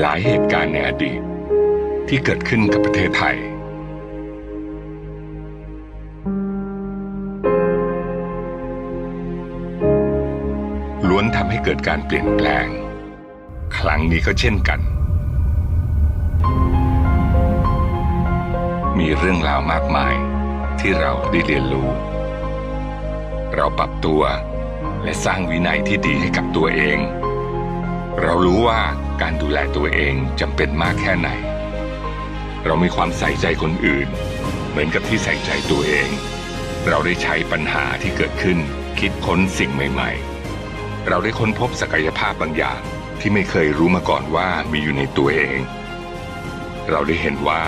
หลายเหตุการณ์ในอดีต ที่เกิดขึ้นกับประเทศไทย ล้วนทำให้เกิดการเปลี่ยนแปลง ครั้งนี้ก็เช่นกัน มีเรื่องราวมากมายที่เราได้เรียนรู้ เราปรับตัวและสร้างวินัยที่ดีให้กับตัวเอง เรารู้ว่าการดูแลตัวเองจำเป็นมากแค่ไหน เรามีความใส่ใจคนอื่น เหมือนกับที่ใส่ใจตัวเอง เราได้ใช้ปัญหาที่เกิดขึ้น คิดค้นสิ่งใหม่ ๆ เราได้ค้นพบศักยภาพบางอย่างที่ไม่เคยรู้มาก่อนว่ามีอยู่ในตัวเอง เราได้เห็นว่า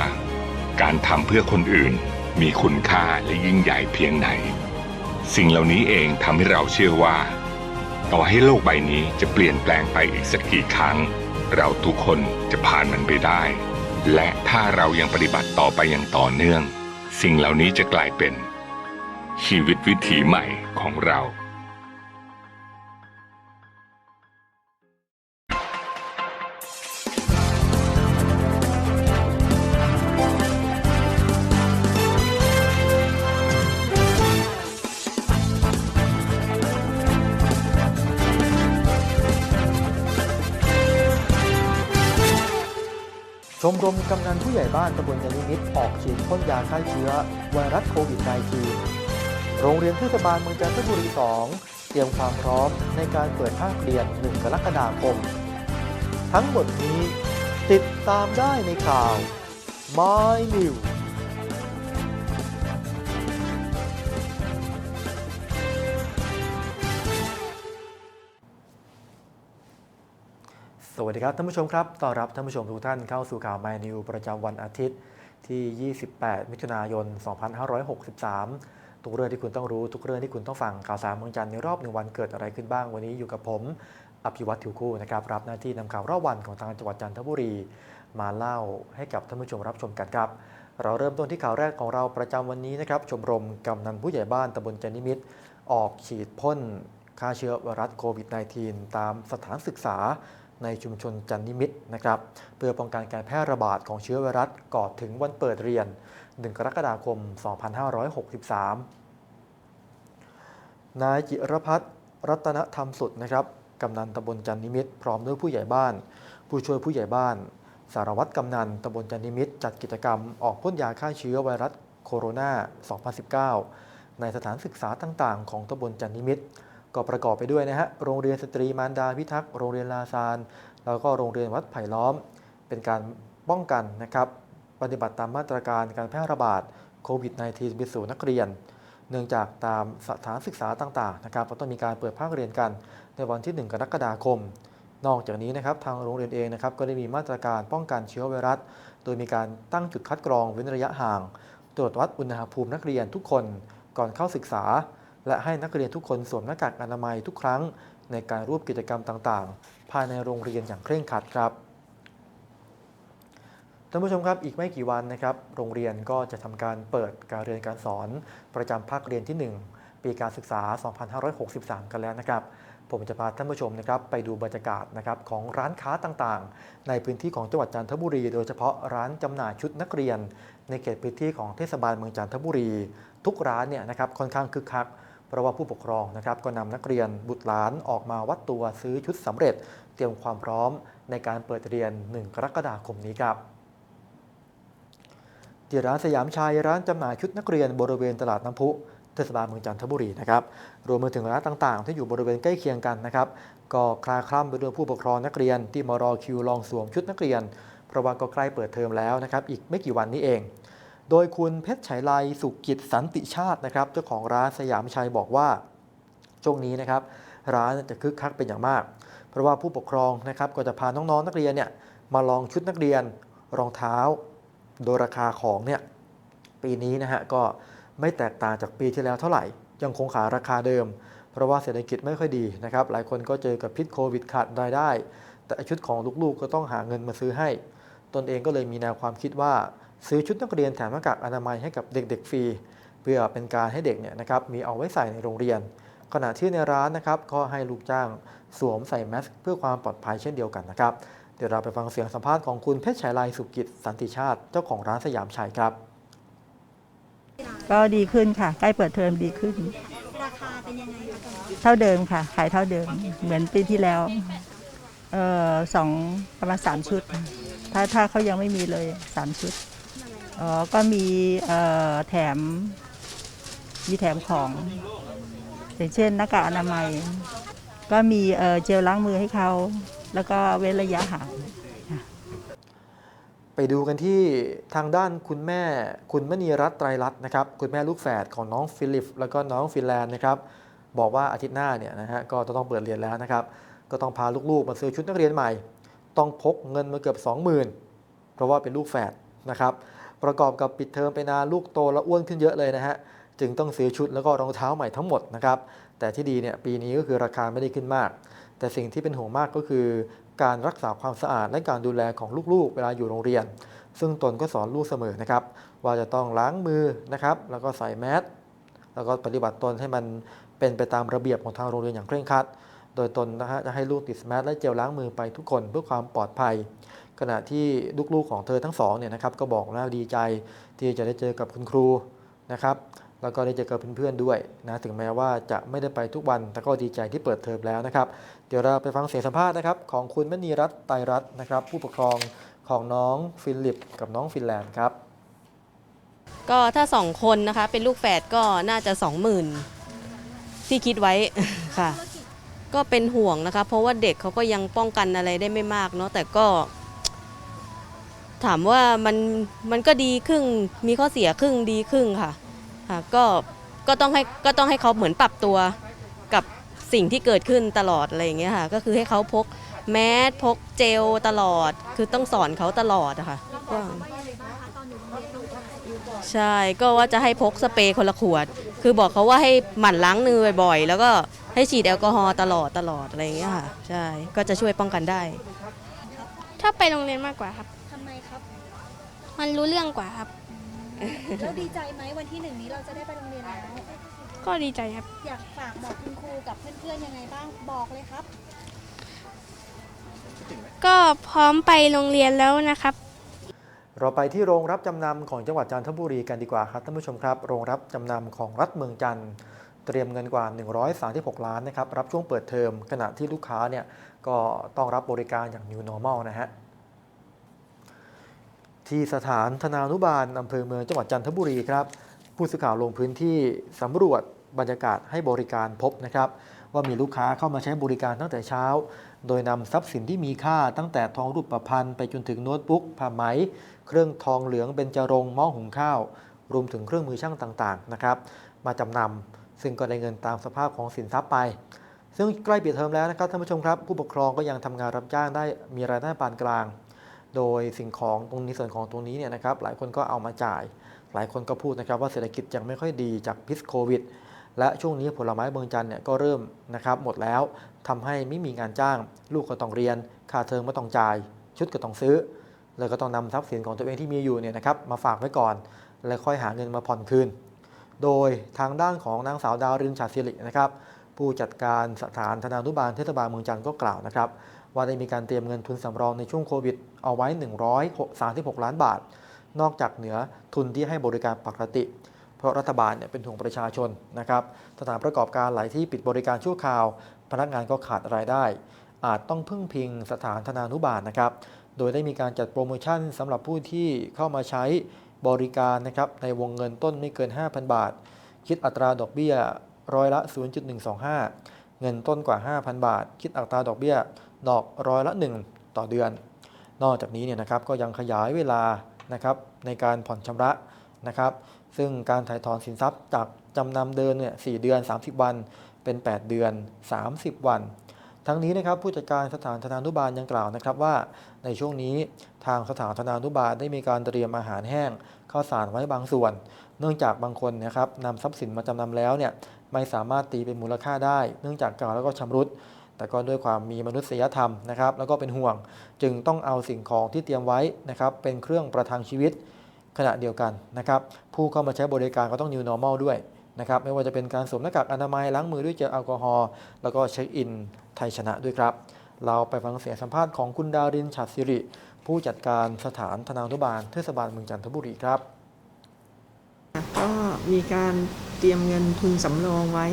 การทำเพื่อคนอื่นมีคุณค่าและยิ่งใหญ่เพียงไหน สิ่งเหล่านี้เองทำให้เราเชื่อว่า ต่อให้โลกใบนี้จะเปลี่ยนแปลงไปอีกสักกี่ครั้ง เราทุกคนจะผ่านมันไปได้ และถ้าเรายังปฏิบัติต่อไปอย่างต่อเนื่อง สิ่งเหล่านี้จะกลายเป็น ชีวิตวิถีใหม่ของเรา ชมรมกำนันผู้ใหญ่บ้านตำบลยานิมิตรออกฉีดพ่นยาฆ่าเชื้อไวรัสโควิด -19 โรงเรียนเทศบาลเมืองจันทบุรี 2 เตรียมความพร้อมในการเปิดภาคเรียน 1 กรกฎาคม ทั้งหมดนี้ติดตามได้ในข่าว My News สวัสดีครับท่านผู้ชมครับต้อนรับท่านผู้ชมทุกท่านเข้าสู่ข่าว My New ประจำวันอาทิตย์ที่ 28 มิถุนายน 2563 ทุกเรื่องที่คุณต้องรู้ทุกเรื่องที่คุณต้องฟังข่าวสารเมืองจันทร์ในรอบหนึ่งวันเกิดอะไรขึ้นบ้างวันนี้อยู่กับผม อภิวัตถิวคู่นะครับรับหน้าที่นำข่าวรอบวันของทางจังหวัดจันทบุรี มาเล่าให้กับท่านผู้ชมรับชมกันครับ เราเริ่มต้นที่ข่าวแรกของเราประจำวันนี้นะครับชมรมกำนันผู้ใหญ่บ้านตำบลจันนิมิตรออกฉีดพ่นฆ่าเชื้อไวรัสโควิด -19 ตามสถานศึกษา ในชุมชนจันนิมิตนะครับเพื่อป้องกันการแพร่ระบาดของเชื้อไวรัสก่อนถึงวันเปิดเรียน 1 กรกฎาคม 2563 นายจิรพัฒน์รัตนธรรมสุดนะครับกำนันตำบลจันนิมิตพร้อมด้วยผู้ใหญ่บ้าน ผู้ช่วยผู้ใหญ่บ้าน สารวัตรกำนันตำบลจันนิมิตจัดกิจกรรมออกพ่นยาฆ่าเชื้อไวรัสโคโรนา 2019 ในสถานศึกษาต่างๆ ของตำบลจันนิมิตร ก็ประกอบไปด้วยนะฮะโรงเรียนสตรีมารดาพิทักษ์โรงเรียนลาซานแล้วก็โรงเรียนวัดไผ่ล้อม เป็นการป้องกันนะครับปฏิบัติตามมาตรการการแพร่ระบาดโควิด -19 ไปสู่นักเรียน เนื่องจากตามสถานศึกษาต่างๆนะครับก็ต้องมีการเปิดภาคเรียนกันในวันที่ 1 กรกฎาคม นอกจากนี้นะครับทางโรงเรียนเองนะครับก็ได้มีมาตรการป้องกันเชื้อไวรัส โดยมีการตั้งจุดคัดกรองเว้นระยะห่าง ตรวจวัดอุณหภูมินักเรียนทุกคนก่อนเข้าศึกษา และให้นักเรียนทุกคนสวมหน้ากากอนามัยทุกครั้ง ในการร่วมกิจกรรมต่างๆ ภายในโรงเรียนอย่างเคร่งครัดครับท่านผู้ชมครับอีกไม่กี่วันนะครับโรงเรียนก็จะทำการเปิดการเรียนการสอนประจำภาคเรียนที่ 1 ปีการศึกษา 2563 กันแล้วนะครับ ผมจะพาท่านผู้ชมนะครับไปดูบรรยากาศนะครับของร้านค้าต่างๆ ในพื้นที่ของจังหวัดจันทบุรี โดยเฉพาะร้านจำหน่ายชุดนักเรียน ในเขตพื้นที่ของเทศบาลเมืองจันทบุรี ทุกร้านเนี่ยนะครับค่อนข้างคึกคัก เพราะว่าผู้ปกครองนะครับก็นำนักเรียนบุตรหลานออกมาวัดตัวซื้อชุดสำเร็จ เตรียมความพร้อมในการเปิดเรียน 1 กรกฎาคมนี้ครับที่ร้านสยามชัยร้านจำหน่ายชุดนักเรียนบริเวณตลาดน้ำพุเทศบาลเมืองจันทบุรีนะครับรวมไปถึงร้านต่างๆ ที่อยู่บริเวณใกล้เคียงกันนะครับก็คลาคล่ำไปด้วยผู้ปกครองนักเรียนที่มารอคิวลองสวมชุดนักเรียน เพราะว่าก็ใกล้เปิดเทอมแล้วนะครับอีกไม่กี่วันนี้เอง โดยคุณเพชรไฉไลสุกิจสันติชาตินะครับ เจ้าของร้านสยามชัยบอกว่า ช่วงนี้นะครับ ร้านจะคึกคักเป็นอย่างมาก เพราะว่าผู้ปกครองนะครับก็จะพาน้องๆนักเรียนเนี่ยมาลองชุดนักเรียนรองเท้า โดยราคาของเนี่ยปีนี้นะฮะก็ไม่แตกต่างจากปีที่แล้วเท่าไหร่ ยังคงขายราคาเดิม เพราะว่าเศรษฐกิจไม่ค่อยดีนะครับ หลายคนก็เจอกับพิษโควิดขาดรายได้ แต่ชุดของลูกๆก็ต้องหาเงินมาซื้อให้ ตนเองก็เลยมีแนวความคิดว่า ซื้อชุดนักเรียนแถมหน้ากากอนามัยให้กับเด็กๆฟรี เพื่อเป็นการให้เด็กเนี่ยนะครับมีเอาไว้ใส่ในโรงเรียน ขณะที่ในร้านนะครับก็ให้ลูกจ้างสวมใส่แมสเพื่อความปลอดภัยเช่นเดียวกันนะครับเดี๋ยวเราไปฟังเสียงสัมภาษณ์ของคุณเพชรชัยไลสุกิจสันติชาติเจ้าของร้านสยามชัยครับ ก็ดีขึ้นค่ะ ใกล้เปิดเทอมดีขึ้น ราคาเป็นยังไงคะตอนนี้เท่าเดิมค่ะ ขายเท่าเดิม เหมือนปีที่แล้ว เอ่อสองประมาณสามชุด ถ้าถ้าเขายังไม่มีเลยสามชุด อ๋อ ก็มีเอ่อแถม มีแถมของอย่างเช่นหน้ากากอนามัย ก็มีเอ่อเจลล้างมือให้เขา แล้วก็เว้นระยะห่างไปดูกันที่ทางด้านคุณแม่ คุณมณีรัตน์ไตรรัตน์นะครับคุณแม่ลูกแฝดของน้องฟิลิป แล้วก็น้องฟินแลนด์นะครับบอกว่าอาทิตย์หน้าเนี่ยนะฮะก็จะต้องเปิดเรียนแล้วนะครับ ก็ต้องพาลูกๆมาซื้อชุดนักเรียนใหม่ ต้องพกเงินมาเกือบ 20,000 เพราะว่าเป็นลูกแฝดนะครับ ประกอบกับปิดเทอมไปนานลูกโตและอ้วนขึ้นเยอะเลยนะฮะจึงต้องซื้อชุดแล้วก็รองเท้าใหม่ทั้งหมดนะครับแต่ที่ดีเนี่ยปีนี้ก็คือราคาไม่ได้ขึ้นมาก แต่สิ่งที่เป็นห่วงมากก็คือ การรักษาความสะอาดและการดูแลของลูกๆ เวลาอยู่โรงเรียน ซึ่งตนก็สอนลูกเสมอนะครับว่าจะต้องล้างมือนะครับแล้วก็ใส่แมสแล้วก็ปฏิบัติตนให้มันเป็นไปตามระเบียบของทางโรงเรียนอย่างเคร่งครัด โดยตนนะฮะจะให้ลูกติดแมสและเจลล้างมือไปทุกคนเพื่อความปลอดภัย ขณะที่ลูกๆของเธอทั้งสองเนี่ยนะครับก็บอกว่าดีใจที่จะได้เจอกับคุณครูนะครับแล้วก็ได้เจอกับเพื่อนๆด้วยนะถึงแม้ว่าจะไม่ได้ไปทุกวัน แต่ก็ดีใจที่เปิดเทอมแล้วนะครับ เดี๋ยวเราไปฟังเสียงสัมภาษณ์นะครับของคุณมณีรัตน์ไตรรัตน์นะครับ ผู้ปกครองของน้องฟิลิป กับน้องฟินแลนด์ครับ ก็ถ้าสองคนนะคะเป็นลูกแฝดก็น่าจะสองหมื่นที่คิดไว้ ค่ะ ก็เป็นห่วงนะคะ เพราะว่าเด็กเขาก็ยังป้องกันอะไรได้ไม่มากเนาะแต่ก็ ถามว่ามันมันก็ดีครึ่งมีข้อเสียครึ่งดีครึ่งค่ะค่ะก็ก็ต้องให้ก็ต้องให้เขาเหมือนปรับตัวกับสิ่งที่เกิดขึ้นตลอดอะไรอย่างเงี้ยค่ะก็คือให้เขาพกแมสพกเจลตลอด คือต้องสอนเขาตลอดอะค่ะว่าใช่ก็ว่าจะให้พกสเปรย์คนละขวด คือบอกเขาว่าให้หมั่นล้างมือบ่อยๆ แล้วก็ให้ฉีดแอลกอฮอล์ตลอดตลอดอะไรอย่างเงี้ยค่ะใช่ก็จะช่วยป้องกันได้ ถ้าไปโรงเรียนมากกว่าครับทำไมครับ มันรู้เรื่องกว่าครับ แล้วดีใจไหมวันที่หนึ่งนี้เราจะได้ไปโรงเรียนแล้ว ก็ดีใจครับ อยากฝากบอกคุณครูกับเพื่อนๆยังไงบ้างบอกเลยครับ ก็พร้อมไปโรงเรียนแล้วนะครับ เราไปที่โรงรับจำนำของจังหวัดจันทบุรีกันดีกว่าครับท่านผู้ชมครับโรงรับจำนำของรัฐเมืองจันทร์เตรียมเงินกว่า 136 ล้านนะครับรับช่วงเปิดเทอมขณะที่ลูกค้าเนี่ยก็ต้องรับบริการอย่าง New Normal นะฮะ ที่สถานธนานุบาลอำเภอเมืองจังหวัดจันทบุรีครับผู้สื่อข่าวลงพื้นที่สำรวจบรรยากาศให้บริการพบนะครับ ว่ามีลูกค้าเข้ามาใช้บริการตั้งแต่เช้า โดยนำทรัพย์สินที่มีค่าตั้งแต่ทองรูปประพันธ์ไปจนถึงโน้ตบุ๊กผ้าไหม เครื่องทองเหลืองเบญจรงหม้อหุงข้าว รวมถึงเครื่องมือช่างต่างๆนะครับมาจำนำซึ่งก็ได้เงินตามสภาพของสินทรัพย์ไป ซึ่งใกล้ปิดเทอมแล้วนะครับท่านผู้ชมครับ ผู้ปกครองก็ยังทำงานรับจ้างได้มีรายได้ปานกลาง โดยสิ่งของตรงนี้ส่วนของตรงนี้เนี่ยนะครับหลายคนก็เอามาจ่าย หลายคนก็พูดนะครับว่าเศรษฐกิจยังไม่ค่อยดีจากพิษโควิด และช่วงนี้ผลไม้เมืองจันทร์เนี่ยก็เริ่มนะครับหมดแล้วทำให้ไม่มีงานจ้าง ลูกก็ต้องเรียน ค่าเทอมก็ต้องจ่าย ชุดก็ต้องซื้อ แล้วก็ต้องนำทรัพย์สินของตัวเองที่มีอยู่เนี่ยนะครับมาฝากไว้ก่อน แล้วค่อยหาเงินมาผ่อนคืน โดยทางด้านของนางสาวดาวรินชาศิรินะครับผู้จัดการสถานธนานุบาลเทศบาลเมืองจันทร์ก็กล่าวนะครับ ว่าได้มีการเตรียมเงินทุนสำรองในช่วงโควิด เอาไว้ 136 ล้านบาท นอกจากเหนือทุนที่ให้บริการปกติ เพราะรัฐบาลเนี่ยเป็นห่วงประชาชนนะครับสถานประกอบการหลายที่ปิดบริการชั่วคราว พนักงานก็ขาดรายได้ อาจต้องพึ่งพิงสถานธนานุบาลนะครับโดยได้มีการจัดโปรโมชั่นสำหรับผู้ที่เข้ามาใช้บริการนะครับในวงเงินต้นไม่เกิน 5,000 บาท คิดอัตราดอกเบี้ยร้อยละ 0.125 เงินต้นกว่า 5,000 บาท คิดอัตราดอกเบี้ย ดอกร้อยละ 1 ต่อเดือน นอกจากนี้เนี่ยนะครับก็ยังขยายเวลานะครับในการผ่อนชำระนะครับ ซึ่งการถ่ายถอนสินทรัพย์จากจำนำเดินเนี่ย4เดือน 30 วัน เป็น 8 เดือน 30 วัน ทั้งนี้นะครับผู้จัดการสถานธนานุบาลยังกล่าวนะครับว่า ในช่วงนี้ทางสถานธนานุบาลได้มีการเตรียมอาหารแห้งข้าวสารไว้บางส่วน เนื่องจากบางคนนะครับนำทรัพย์สินมาจำนำแล้วเนี่ยไม่สามารถตีเป็นมูลค่าได้ เนื่องจากเก่าแล้วก็ชำรุด แต่ก็ด้วยความมีมนุษยธรรมนะครับ แล้วก็เป็นห่วงจึงต้องเอาสิ่งของที่เตรียมไว้นะครับ เป็นเครื่องประทังชีวิตขณะเดียวกันนะครับ ผู้เข้ามาใช้บริการก็ต้อง new normal ด้วยนะครับ ไม่ว่าจะเป็นการสวมหน้ากากอนามัยล้างมือด้วยเจลแอลกอฮอล์แล้วก็เช็คอินไทยชนะด้วยครับ เราไปฟังเสียงสัมภาษณ์ของคุณดารินฉัตรสิริ ผู้จัดการสถานธนานุบาลเทศบาลเมืองจันทบุรีครับก็มีการเตรียมเงินทุนสำรองไว้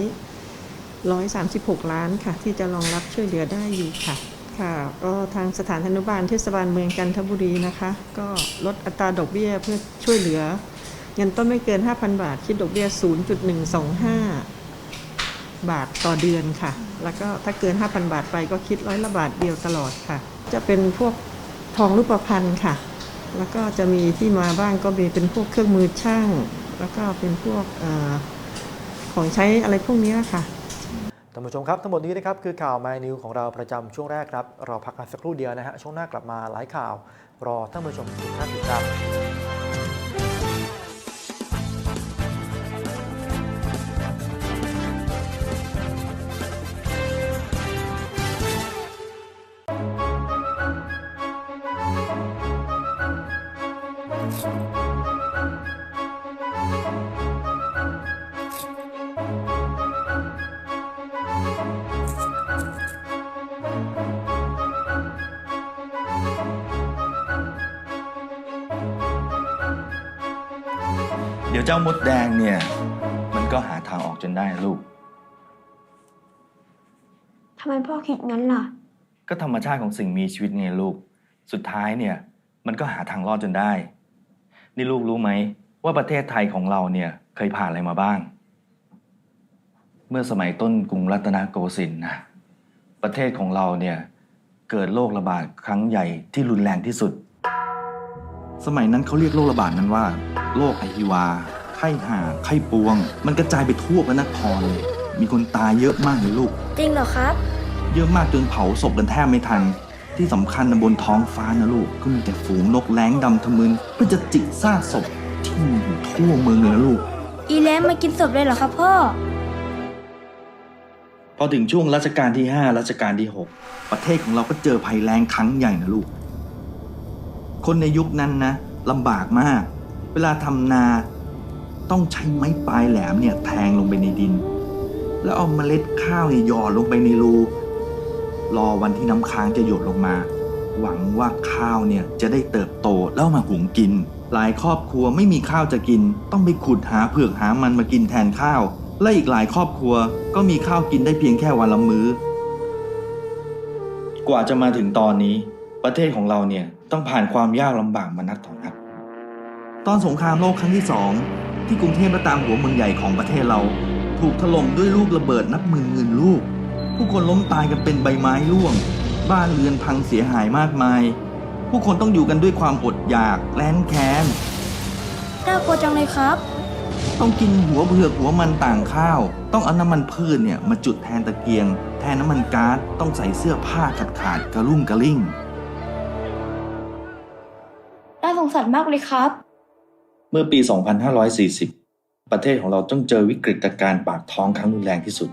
136 ล้านค่ะ ที่จะรองรับช่วยเหลือได้อยู่ค่ะ ค่ะก็ทางสถานอนุบาลเทศบาลเมืองจันทบุรีนะคะ ก็ลดอัตราดอกเบี้ยเพื่อช่วยเหลือเงินต้นไม่เกิน 5,000 บาท คิดดอกเบี้ย 0.125 บาทต่อเดือนค่ะ แล้วก็ถ้าเกิน 5,000 บาทไปก็คิดร้อยละบาทเดียวตลอดค่ะ จะเป็นพวกทองรูปพรรณค่ะ แล้วก็จะมีที่มาบ้างก็มีเป็นพวกเครื่องมือช่าง แล้วก็เป็นพวกออของใช้อะไรพวกนี้ค่ะ ท่านผู้ชมครับ ทั้งหมดนี้นะครับคือข่าว My New ของเราประจำช่วงแรกครับ เราพักกันสักครู่เดียวนะฮะ ช่วงหน้ากลับมาหลายข่าว รอท่านผู้ชมทุกท่านอยู่ครับเดี๋ยวเจ้าม แดงเนี่ย มันก็หาทางออกจนได้นะลูก ทำไมพ่อคิดงั้นล่ะ ก็ธรรมชาติของสิ่งมีชีวิตไงลูก สุดท้ายเนี่ย มันก็หาทางรอดจนได้ นี่ลูกรู้ไหม ว่าประเทศไทยของเราเนี่ยเคยผ่านอะไรมาบ้าง เมื่อสมัยต้นกรุงรัตนโกสินทร์นะประเทศของเราเนี่ยเกิดโรคระบาดครั้งใหญ่ที่รุนแรงที่สุด สมัยนั้นเขาเรียกโรคระบาดนั้นว่าโรคไอฮิวาไข้ห่า ไข้ปวง มันกระจายไปทั่วพระนครเลย มีคนตายเยอะมากเลยลูก จริงเหรอครับ เยอะมากจนเผาศพกันแทบไม่ทัน ที่สำคัญนะบนท้องฟ้านะลูก ก็มีแต่ฝูงนกแร้งดำทะมึนเพื่อจะจิกซากศพที่มีอยู่ทั่วเมืองเลยนะลูก อีแลมมากินศพเลยเหรอครับพ่อ พอถึงช่วงรัชกาลที่ 5 รัชกาลที่ 6 ประเทศของเราก็เจอภัยแล้งครั้งใหญ่นะลูก คนในยุคนั้นนะลำบากมาก เวลาทำนา ต้องใช้ไม้ปลายแหลมเนี่ยแทงลงไปในดิน แล้วเอาเมล็ดข้าวเนี่ยหยอดลงไปในรู รอวันที่น้ำค้างจะหยดลงมา หวังว่าข้าวเนี่ยจะได้เติบโตแล้วมาหุงกิน หลายครอบครัวไม่มีข้าวจะกิน ต้องไปขุดหาเผือกหามันมากินแทนข้าว และอีกหลายครอบครัวก็มีข้าวกินได้เพียงแค่วันละมื้อ กว่าจะมาถึงตอนนี้ ประเทศของเราเนี่ยต้องผ่านความยากลำบากมานักต่อนัก ตอนสงครามโลกครั้งที่สองที่กรุงเทพและตามหัวเมืองใหญ่ของประเทศเรา ถูกถล่มด้วยลูกระเบิดนับหมื่นหมื่นลูก ผู้คนล้มตายกันเป็นใบไม้ร่วง บ้านเรือนพังเสียหายมากมาย ผู้คนต้องอยู่กันด้วยความอดอยากแล้นแค้นน่ากลัวจังเลยครับ ต้องกินหัวเผือกหัวมันต่างข้าว ต้องเอาน้ำมันพืชเนี่ยมาจุดแทนตะเกียง แทนน้ำมันก๊าซต้องใส่เสื้อผ้าขาดขาดๆกระรุ่งกระลิ่งน่าสงสารมากเลยครับ เมื่อปี 2540 ประเทศของเราต้องเจอวิกฤตการณ์ปากท้องครั้งรุนแรงที่สุด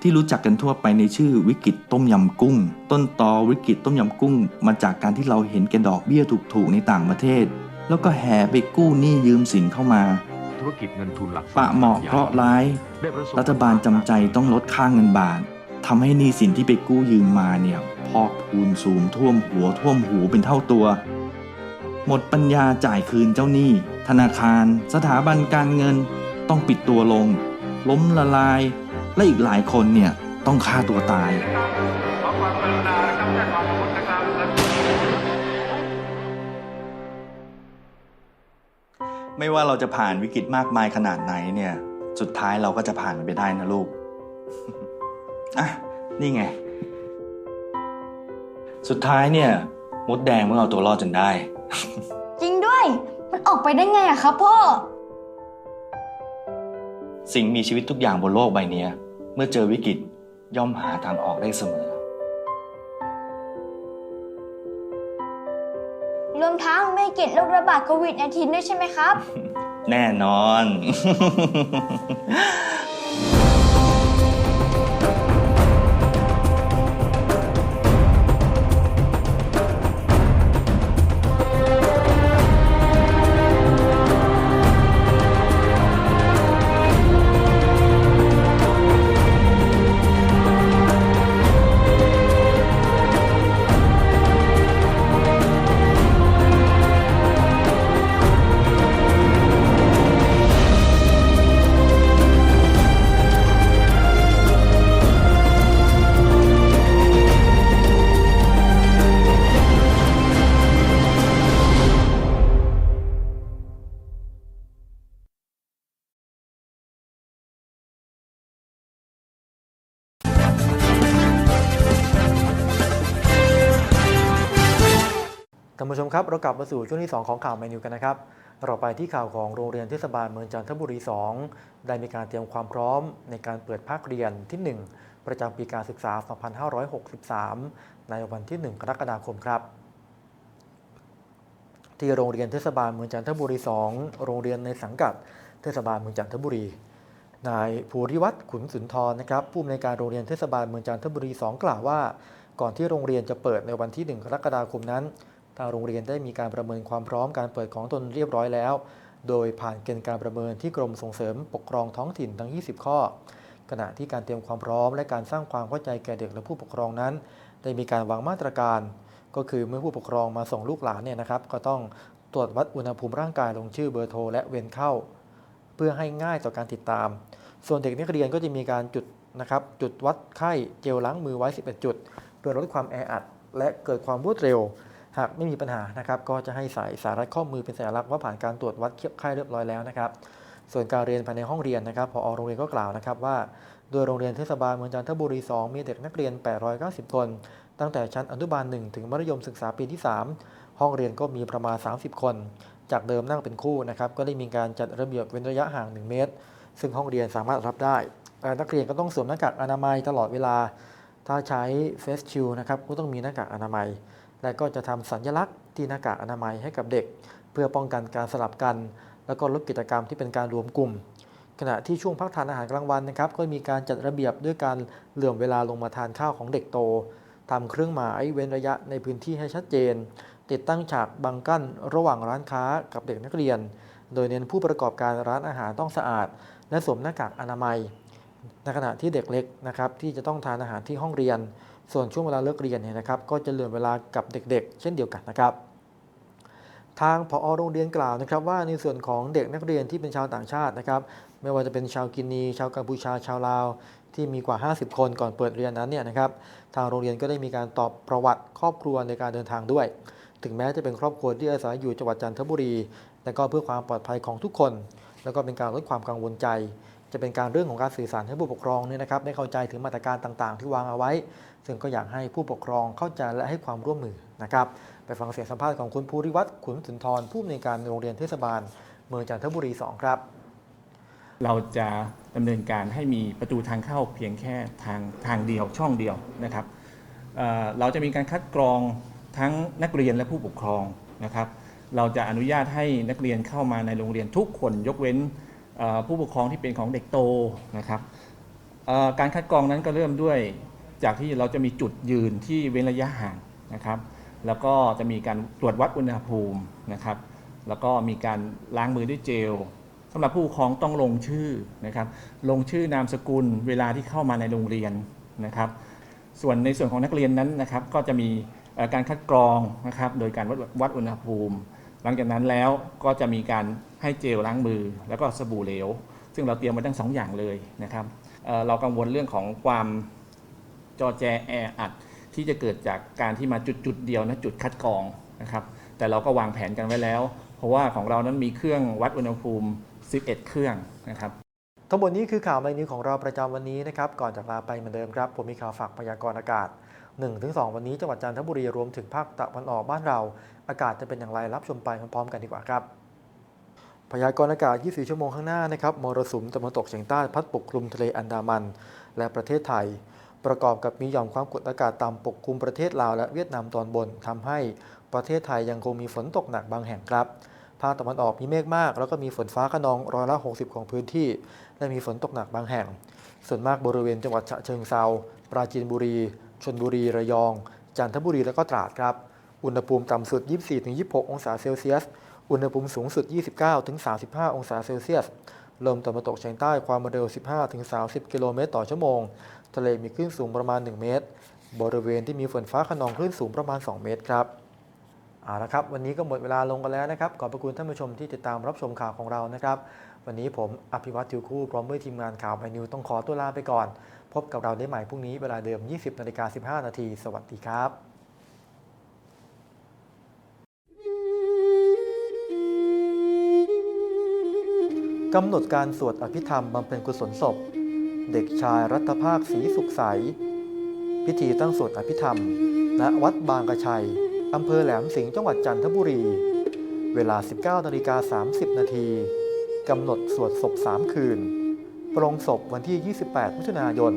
ที่รู้จักกันทั่วไปในชื่อวิกฤตต้มยำกุ้ง ต้นตอวิกฤตต้มยำกุ้ง มาจากการที่เราเห็นแก่ดอกเบี้ยถูกๆในต่างประเทศ แล้วก็แห่ไปกู้หนี้ยืมสินเข้ามาธุรกิจเงินทุนหลักปะเหมาะเคราะร้าย รัฐบาลจำใจต้องลดค่าเงินบาททำให้หนี้สินที่ไปกู้ยืมมาเนี่ยพอกพูนสูงท่วมหัวท่วมหูเป็นเท่าตัว หมดปัญญาจ่ายคืนเจ้าหนี้ ธนาคาร สถาบันการเงิน ต้องปิดตัวลง ล้มละลาย และอีกหลายคนเนี่ยต้องฆ่าตัวตาย ไม่ว่าเราจะผ่านวิกฤตมากมายขนาดไหนเนี่ย สุดท้ายเราก็จะผ่านมันไปได้นะลูก อะ นี่ไง สุดท้ายเนี่ย มดแดงมันเอาตัวรอดจนได้ ออกไปได้ไงอะครับพ่อ สิ่งมีชีวิตทุกอย่างบนโลกใบเนี้ยเมื่อเจอวิกฤตย่อมหาทางออกได้เสมอ รวมทั้งไม่เกิดโรคระบาดโควิด -19 ด้วยใช่ไหมครับ แน่นอนานผู้ชมครับ เรากลับมาสู่ช่วงที่ 2 ของข่าวเมนูกันนะครับ เราไปที่ข่าวของโรงเรียนเทศบาลเมืองจันทบุรี 2 ได้มีการเตรียมความพร้อมในการเปิดภาคเรียนที่ 1 ประจำปีการศึกษา 2563 ในวันที่ 1 กรกฎาคมครับ ที่โรงเรียนเทศบาลเมืองจันทบุรี 2 โรงเรียนในสังกัด เทศบาลเมืองจันทบุรี นายภูริวัตรขุนสุนทรนะครับผู้อำนวยการโรงเรียนเทศบาลเมืองจันทบุรี 2 กล่าวว่า ก่อนที่โรงเรียนจะเปิดในวันที่ 1 กรกฎาคมนั้น ทางโรงเรียนได้มีการประเมินความพร้อมการเปิดของตนเรียบร้อยแล้ว โดยผ่านเกณฑ์การประเมินที่กรมส่งเสริมปกครองท้องถิ่นทั้ง 20 ข้อ ขณะที่การเตรียมความพร้อม และการสร้างความเข้าใจแก่เด็กและผู้ปกครองนั้น ได้มีการวางมาตรการ ก็คือเมื่อผู้ปกครองมาส่งลูกหลานเนี่ยนะครับ ก็ต้องตรวจวัดอุณหภูมิร่างกายลงชื่อเบอร์โทรและเวนเข้า เพื่อให้ง่ายต่อการติดตาม ส่วนเด็กนักเรียนก็จะมีการจุดนะครับจุดวัดไข้เจลล้างมือไว้ 11 จุด เพื่อลดความแออัดและเกิดความรวดเร็ว หากไม่มีปัญหานะครับ ก็จะให้ใส่สายรัดข้อมือเป็นสัญลักษณ์ว่าผ่านการตรวจวัดเคียบไข้เรียบร้อยแล้วนะครับ ส่วนการเรียนภายในห้องเรียนนะครับพอโรงเรียนก็กล่าวนะครับว่า โดยโรงเรียนเทศบาลเมืองจันทบุรี 2 มีเด็กนักเรียน 890 คน ตั้งแต่ชั้นอนุบาล 1 ถึงมัธยมศึกษาปีที่ 3 ห้องเรียนก็มีประมาณ 30 คน จากเดิมนั่งเป็นคู่นะครับ ก็ได้มีการจัดระเบียบเว้นระยะห่าง 1 เมตร ซึ่งห้องเรียนสามารถรับได้ นักเรียนก็ต้องสวมหน้ากากอนามัยตลอดเวลา ถ้าใช้เฟสชิลนะครับ ก็ต้องมีหน้ากากอนามัย และก็จะทำสัญลักษณ์ที่หน้ากากอนามัยให้กับเด็ก เพื่อป้องกันการสลับกัน แล้วก็ลดกิจกรรมที่เป็นการรวมกลุ่ม ขณะที่ช่วงพักทานอาหารกลางวันนะครับก็มีการจัดระเบียบด้วยการเหลื่อมเวลาลงมาทานข้าวของเด็กโตทำเครื่องหมายเว้นระยะในพื้นที่ให้ชัดเจน ติดตั้งฉากบังกั้นระหว่างร้านค้ากับเด็กนักเรียน โดยเน้นผู้ประกอบการร้านอาหารต้องสะอาด และสวมหน้ากากอนามัย ในขณะที่เด็กเล็กนะครับที่จะต้องทานอาหารที่ห้องเรียน ส่วนช่วงเวลาเลิกเรียนเนี่ยนะครับก็จะเหลื่อมเวลากับเด็กๆ เช่นเดียวกันนะครับ ทางผอโรงเรียนกล่าวนะครับ ว่าในส่วนของเด็กนักเรียนที่เป็นชาวต่างชาตินะครับ ไม่ว่าจะเป็นชาวกินี ชาวกัมพูชาชาวลาว ที่มีกว่า 50 คนก่อนเปิดเรียนนั้นเนี่ยนะครับทางโรงเรียนก็ได้มีการตอบประวัติครอบครัวในการเดินทางด้วย ถึงแม้จะเป็นครอบครัวที่อาศัยอยู่จังหวัดจันทบุรีแต่ก็เพื่อความปลอดภัยของทุกคน แล้วก็เป็นการลดความกังวลใจ จะเป็นการเรื่องของการสื่อสารให้ผู้ปกครองเนี่ยนะครับได้เข้าใจถึงมาตรการต่างๆ ที่วางเอาไว้ ซึ่งก็อยากให้ผู้ปกครองเข้าใจและให้ความร่วมมือนะครับไปฟังเสียงสัมภาษณ์ของคุณภูริวัตรขุนสุนทรผู้อำนวยการโรงเรียนเทศบาล เมืองจันทบุรี 2 ครับ เราจะดำเนินการให้มีประตูทางเข้าเพียงแค่ทางทางเดียวช่องเดียวนะครับเเราจะมีการคัดกรองทั้งนักเรียนและผู้ปกครองนะครับ เราจะอนุญาตให้นักเรียนเข้ามาในโรงเรียนทุกคนยกเว้น ผู้ปกครองที่เป็นของเด็กโตนะครับการคัดกรองนั้นก็เริ่มด้วยจากที่เราจะมีจุดยืนที่เว้นระยะห่างนะครับ แล้วก็จะมีการตรวจวัดอุณหภูมินะครับ แล้วก็มีการล้างมือด้วยเจลสำหรับผู้ปกครองต้องลงชื่อนะครับ ลงชื่อนามสกุลเวลาที่เข้ามาในโรงเรียนนะครับ ส่วนในส่วนของนักเรียนนั้นนะครับ ก็จะมีการคัดกรองนะครับ โดยการวัดวัดอุณหภูมิ หลังจากนั้นแล้วก็จะมีการให้เจลล้างมือแล้วก็สบู่เหลว ซึ่งเราเตรียมไว้ทั้งสองอย่างเลยนะครับเเรากังวลเรื่องของความจอแจแออัดที่จะเกิดจากการที่มาจุดจุดเดียวนะจุดคัดกรองนะครับ แต่เราก็วางแผนกันไว้แล้ว เพราะว่าของเรานั้นมีเครื่องวัดอุณหภูมิ 11 เครื่องนะครับทั้งหมดนี้คือข่าวในนิวของเราประจำวันนี้นะครับ ก่อนจากลาไปเหมือนเดิมครับ ผมมีข่าวฝากพยากรณ์อากาศ 1-2 วันนี้จังหวัดจันทบุรีรวมถึงภาคตะวันออกบ้านเรา อากาศจะเป็นอย่างไรรับชมไปพร้อมๆกันดีกว่าครับพยากรณ์อากาศ 24 ชั่วโมงข้างหน้านะครับ มรสุมตะวันตกเฉียงใต้พัดปกคลุมทะเลอันดามัน และประเทศไทย ประกอบกับมีหย่อมความกดอากาศต่ำปกคลุมประเทศลาวและเวียดนามตอนบนทำให้ประเทศไทยยังคงมีฝนตกหนักบางแห่งครับ ภาคตะวันออกมีเมฆมาก แล้วก็มีฝนฟ้าขนองร้อยละ 60 ของพื้นที่ และมีฝนตกหนักบางแห่ง ส่วนมากบริเวณจังหวัดฉะเชิงเซาปราจีนบุรี ชนบุรีระยอง จันทบุรีและก็ตราดครับ อุณหภูมิต่ำสุด 24-26 องศาเซลเซียส อุณหภูมิสูงสุด 29-35 องศาเซลเซียส ลมตะวันตกเฉียงใต้ความเร็ว 15-30 กิโลเมตรต่อชั่วโมง ทะเลมีคลื่นสูงประมาณ 1 เมตร บริเวณที่มีฝนฟ้าขนองคลื่นสูงประมาณ 2 เมตรครับเอาละครับ วันนี้ก็หมดเวลาลงกันแล้วนะครับ ขอบพระคุณท่านผู้ชมที่ติดตามรับชมข่าวของเรานะครับ วันนี้ผมอภิวัตทิวคู่พร้อมด้วยทีมงานข่าวไอนิวต้องขอตัวลาไปก่อน พบกับเราได้ใหม่พรุ่งนี้เวลาเดิม 20นาฬิกา15 นาที สวัสดีครับกำหนดการสวดอภิธรรมบำเพ็ญกุศลศพ เด็กชายรัตภาคศรีสุขใส พิธีตั้งสวดอภิธรรม ณ วัดบางกระชัย อำเภอแหลมสิงห์จังหวัดจันทบุรี เวลา 19นาฬิกา30 นาทีกำหนดสวดศพ 3 คืน ปรงศพวันที่ 28 มิถุนายน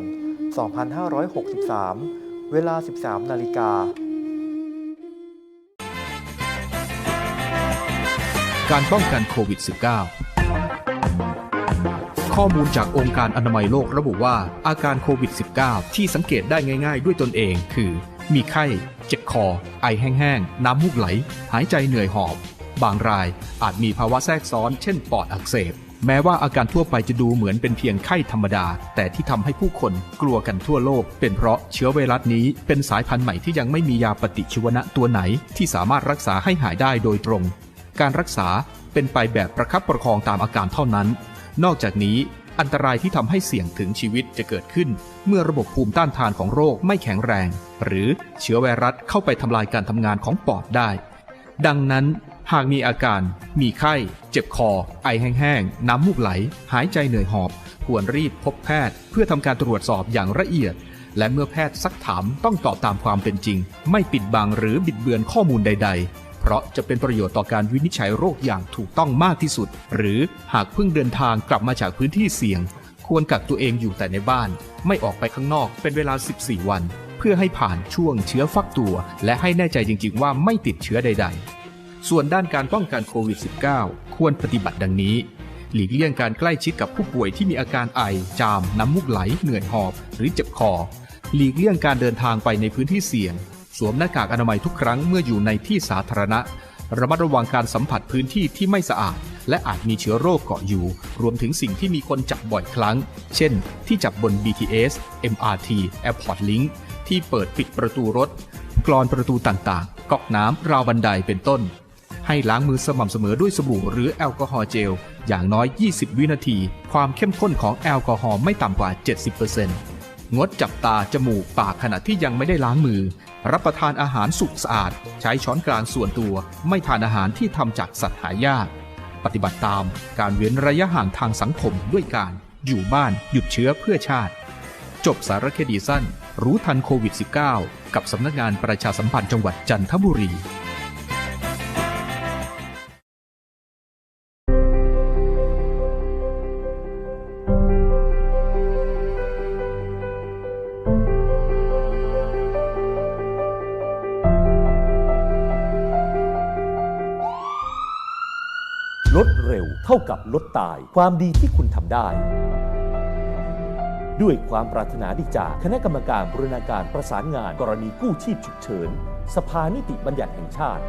2563 เวลา 13 นาฬิกา การป้องกันโควิด -19 ข้อมูลจากองค์การอนามัยโลกระบุว่าอาการโควิด -19 ที่สังเกตได้ง่าย ๆ ด้วยตนเองคือ มีไข้ เจ็บคอ ไอแห้งๆ น้ำมูกไหล หายใจเหนื่อยหอบ บางรายอาจมีภาวะแทรกซ้อน เช่นปอดอักเสบ แม้ว่าอาการทั่วไปจะดูเหมือนเป็นเพียงไข้ธรรมดา แต่ที่ทำให้ผู้คนกลัวกันทั่วโลก เป็นเพราะเชื้อไวรัสนี้เป็นสายพันธุ์ใหม่ที่ยังไม่มียาปฏิชีวนะตัวไหน ที่สามารถรักษาให้หายได้โดยตรง การรักษาเป็นไปแบบประคับประคองตามอาการเท่านั้น นอกจากนี้อันตรายที่ทำให้เสี่ยงถึงชีวิตจะเกิดขึ้น เมื่อระบบภูมิต้านทานของโรคไม่แข็งแรง หรือเชื้อไวรัสเข้าไปทำลายการทำงานของปอดได้ ดังนั้น หากมีอาการ มีไข้ เจ็บคอ ไอแห้งๆ น้ำมูกไหล หายใจเหนื่อยหอบ ควรรีบพบแพทย์ เพื่อทำการตรวจสอบอย่างละเอียด และเมื่อแพทย์ซักถามต้องตอบตามความเป็นจริง ไม่ปิดบังหรือบิดเบือนข้อมูลใด ๆเพราะจะเป็นประโยชน์ต่อการวินิจฉัยโรคอย่างถูกต้องมากที่สุด หรือหากเพิ่งเดินทางกลับมาจากพื้นที่เสี่ยง ควรกักตัวเองอยู่แต่ในบ้าน ไม่ออกไปข้างนอกเป็นเวลา 14 วัน เพื่อให้ผ่านช่วงเชื้อฟักตัว และให้แน่ใจจริง ๆ ว่าไม่ติดเชื้อใด ๆ ส่วนด้านการป้องกันโควิด -19 ควรปฏิบัติดังนี้ หลีกเลี่ยงการใกล้ชิดกับผู้ป่วยที่มีอาการไอ จาม น้ำมูกไหล เหนื่อยหอบ หรือเจ็บคอ หลีกเลี่ยงการเดินทางไปในพื้นที่เสี่ยง สวมหน้ากากอนามัยทุกครั้งเมื่ออยู่ในที่สาธารณะ ระมัดระวังการสัมผัสพื้นที่ที่ไม่สะอาด และอาจมีเชื้อโรคเกาะอยู่ รวมถึงสิ่งที่มีคนจับบ่อยครั้ง เช่น ที่จับบน BTS MRT Airport Link ที่เปิดปิดประตูรถกรอนประตูต่างๆ ก๊อกน้ำราวบันไดเป็นต้น ให้ล้างมือสม่ำเสมอด้วยสบู่หรือแอลกอฮอล์เจล อย่างน้อย 20 วินาที ความเข้มข้นของแอลกอฮอล์ไม่ต่ำกว่า 70%งดจับตา จมูก ปากขณะที่ยังไม่ได้ล้างมือ รับประทานอาหารสุกสะอาด ใช้ช้อนกลางส่วนตัว ไม่ทานอาหารที่ทำจากสัตว์หายาก ปฏิบัติตามการเว้นระยะห่างทางสังคมด้วยการอยู่บ้านหยุดเชื้อเพื่อชาติ จบสารคดีสั้น รู้ทันโควิด -19 กับสำนักงานประชาสัมพันธ์จังหวัดจันทบุรี ลดตาย ความดีที่คุณทำได้ ด้วยความปรารถนาดีจากคณะกรรมการบรรณาการประสานงาน กรณีกู้ชีพฉุกเฉิน สภานิติบัญญัติแห่งชาติ